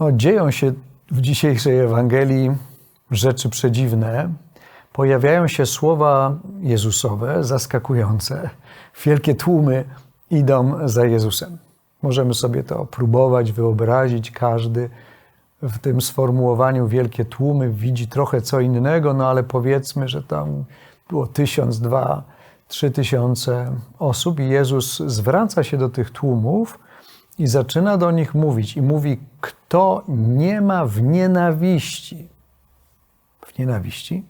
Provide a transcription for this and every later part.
No, dzieją się w dzisiejszej Ewangelii rzeczy przedziwne. Pojawiają się słowa Jezusowe, zaskakujące. Wielkie tłumy idą za Jezusem. Możemy sobie to próbować, wyobrazić. Każdy w tym sformułowaniu wielkie tłumy widzi trochę co innego, no ale powiedzmy, że tam było tysiąc, dwa, trzy tysiące osób i Jezus zwraca się do tych tłumów i zaczyna do nich mówić. I mówi, kto nie ma w nienawiści, w nienawiści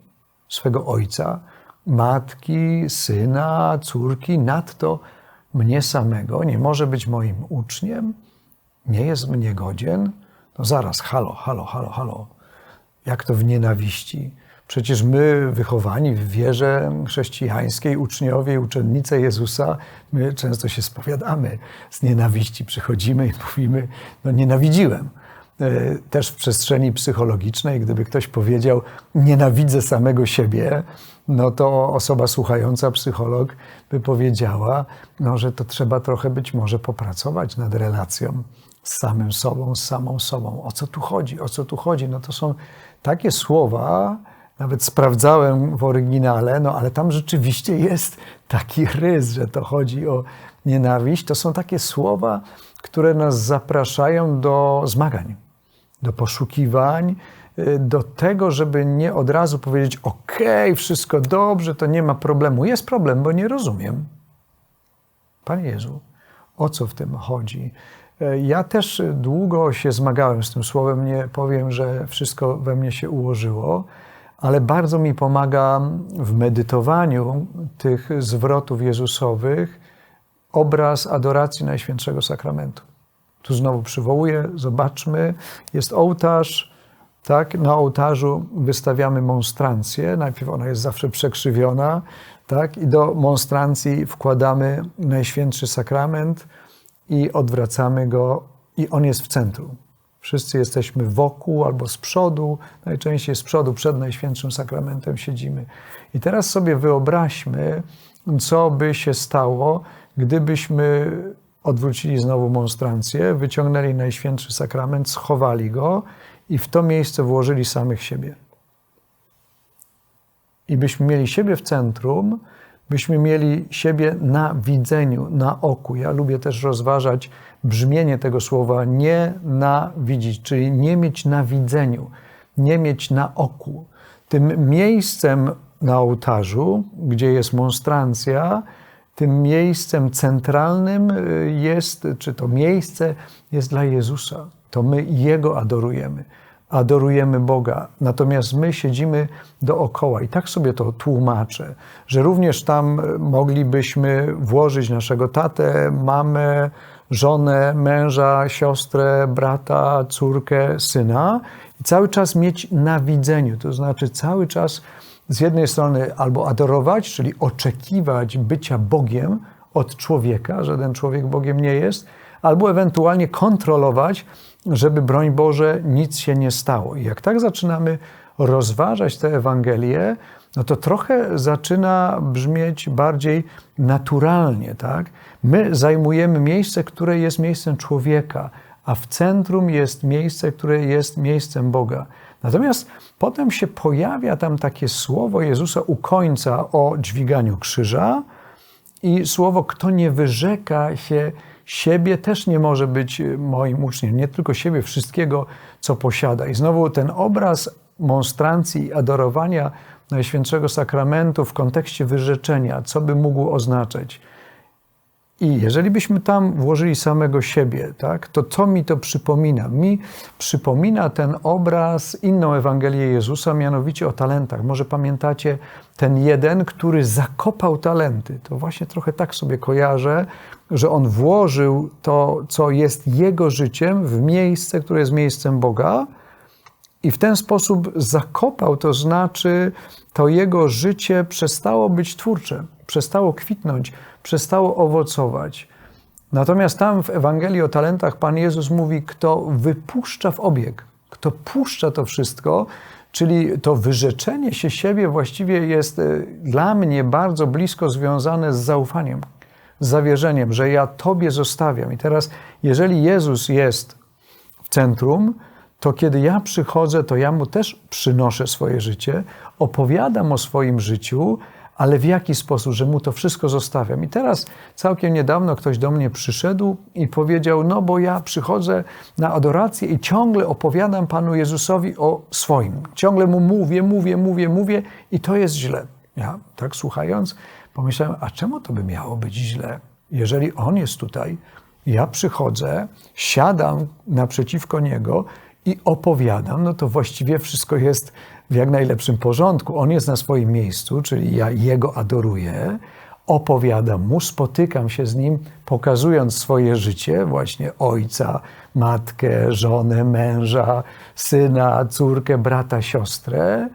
swego ojca, matki, syna, córki, nadto mnie samego, nie może być moim uczniem, nie jest mnie godzien. No zaraz, halo, halo, halo, halo. Jak to w nienawiści? Przecież my, wychowani w wierze chrześcijańskiej, uczniowie i uczennice Jezusa, my często się spowiadamy z nienawiści. Przychodzimy i mówimy, no nienawidziłem. E, też w przestrzeni psychologicznej, gdyby ktoś powiedział, nienawidzę samego siebie, no to osoba słuchająca, psycholog, by powiedziała, no, że to trzeba trochę być może popracować nad relacją z samym sobą, z samą sobą. O co tu chodzi? O co tu chodzi? No to są takie słowa, nawet sprawdzałem w oryginale, no ale tam rzeczywiście jest taki rys, że to chodzi o nienawiść. To są takie słowa, które nas zapraszają do zmagań, do poszukiwań, y, do tego, żeby nie od razu powiedzieć: OK, wszystko dobrze, to nie ma problemu. Jest problem, bo nie rozumiem. Panie Jezu, o co w tym chodzi? Y, ja też długo się zmagałem z tym słowem. Nie powiem, że wszystko we mnie się ułożyło ale bardzo mi pomaga w medytowaniu tych zwrotów Jezusowych obraz adoracji Najświętszego Sakramentu. Tu znowu przywołuję, zobaczmy, jest ołtarz, tak? Na ołtarzu wystawiamy monstrancję, najpierw ona jest zawsze przekrzywiona, tak? I do monstrancji wkładamy Najświętszy Sakrament i odwracamy go i on jest w centrum. Wszyscy jesteśmy wokół albo z przodu, najczęściej z przodu, przed Najświętszym Sakramentem siedzimy. I teraz sobie wyobraźmy, co by się stało, gdybyśmy odwrócili znowu monstrancję, wyciągnęli Najświętszy Sakrament, schowali go i w to miejsce włożyli samych siebie. I byśmy mieli siebie w centrum, byśmy mieli siebie na widzeniu, na oku. Ja lubię też rozważać brzmienie tego słowa nie na widzieć, czyli nie mieć na widzeniu, nie mieć na oku. Tym miejscem na ołtarzu, gdzie jest monstrancja, tym miejscem centralnym y, jest, czy to miejsce jest dla Jezusa. To my Jego adorujemy adorujemy Boga, natomiast my siedzimy dookoła. I tak sobie to tłumaczę, że również tam moglibyśmy włożyć naszego tatę, mamę, żonę, męża, siostrę, brata, córkę, syna i cały czas mieć na widzeniu, to znaczy cały czas z jednej strony albo adorować, czyli oczekiwać bycia Bogiem od człowieka, żaden człowiek Bogiem nie jest, albo ewentualnie kontrolować, żeby broń Boże nic się nie stało. I jak tak zaczynamy rozważać tę Ewangelię, no to trochę zaczyna brzmieć bardziej naturalnie, tak? My zajmujemy miejsce, które jest miejscem człowieka, a w centrum jest miejsce, które jest miejscem Boga. Natomiast potem się pojawia tam takie słowo Jezusa u końca o dźwiganiu krzyża i słowo, kto nie wyrzeka się siebie, też nie może być moim uczniem. Nie tylko siebie, wszystkiego, co posiada. I znowu ten obraz monstrancji i adorowania Najświętszego Sakramentu w kontekście wyrzeczenia, co by mógł oznaczać. I jeżeli byśmy tam włożyli samego siebie, tak, to co mi to przypomina? Mi przypomina ten obraz, inną Ewangelię Jezusa, mianowicie o talentach. Może pamiętacie ten jeden, który zakopał talenty. To właśnie trochę tak sobie kojarzę, że on włożył to, co jest jego życiem, w miejsce, które jest miejscem Boga, i w ten sposób zakopał, to znaczy to jego życie przestało być twórcze, przestało kwitnąć, przestało owocować. Natomiast tam w Ewangelii o talentach Pan Jezus mówi, kto wypuszcza w obieg, kto puszcza to wszystko, czyli to wyrzeczenie się siebie właściwie jest e, dla mnie bardzo blisko związane z zaufaniem, z zawierzeniem, że ja Tobie zostawiam. I teraz, jeżeli Jezus jest w centrum, to kiedy ja przychodzę, to ja mu też przynoszę swoje życie, opowiadam o swoim życiu, ale w jaki sposób, że mu to wszystko zostawiam. I teraz całkiem niedawno ktoś do mnie przyszedł i powiedział: No, bo ja przychodzę na adorację i ciągle opowiadam Panu Jezusowi o swoim. Ciągle mu mówię, mówię, mówię, mówię i to jest źle. Ja tak słuchając, pomyślałem: A czemu to by miało być źle? Jeżeli on jest tutaj, ja przychodzę, siadam naprzeciwko niego i opowiadam, no to właściwie wszystko jest w jak najlepszym porządku. On jest na swoim miejscu, czyli ja jego adoruję, opowiadam mu, spotykam się z nim, pokazując swoje życie, właśnie ojca, matkę, żonę, męża, syna, córkę, brata, siostrę.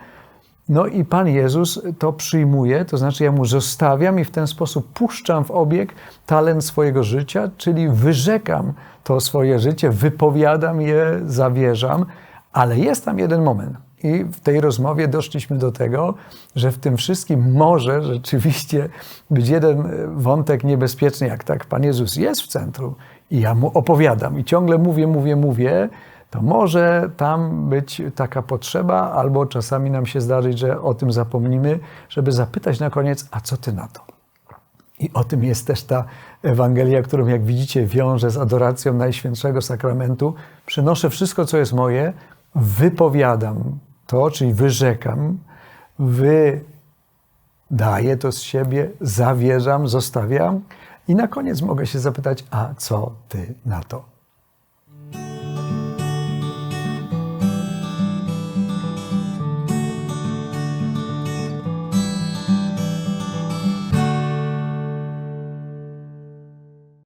No i Pan Jezus to przyjmuje, to znaczy ja mu zostawiam i w ten sposób puszczam w obieg talent swojego życia, czyli wyrzekam to swoje życie, wypowiadam je, zawierzam, ale jest tam jeden moment. I w tej rozmowie doszliśmy do tego, że w tym wszystkim może rzeczywiście być jeden wątek niebezpieczny, jak tak Pan Jezus jest w centrum i ja mu opowiadam i ciągle mówię, mówię, mówię, to może tam być taka potrzeba, albo czasami nam się zdarzyć, że o tym zapomnimy, żeby zapytać na koniec, a co ty na to? I o tym jest też ta Ewangelia, którą, jak widzicie, wiąże z adoracją Najświętszego Sakramentu. Przynoszę wszystko, co jest moje, wypowiadam to, czyli wyrzekam, wydaję to z siebie, zawierzam, zostawiam i na koniec mogę się zapytać, a co ty na to?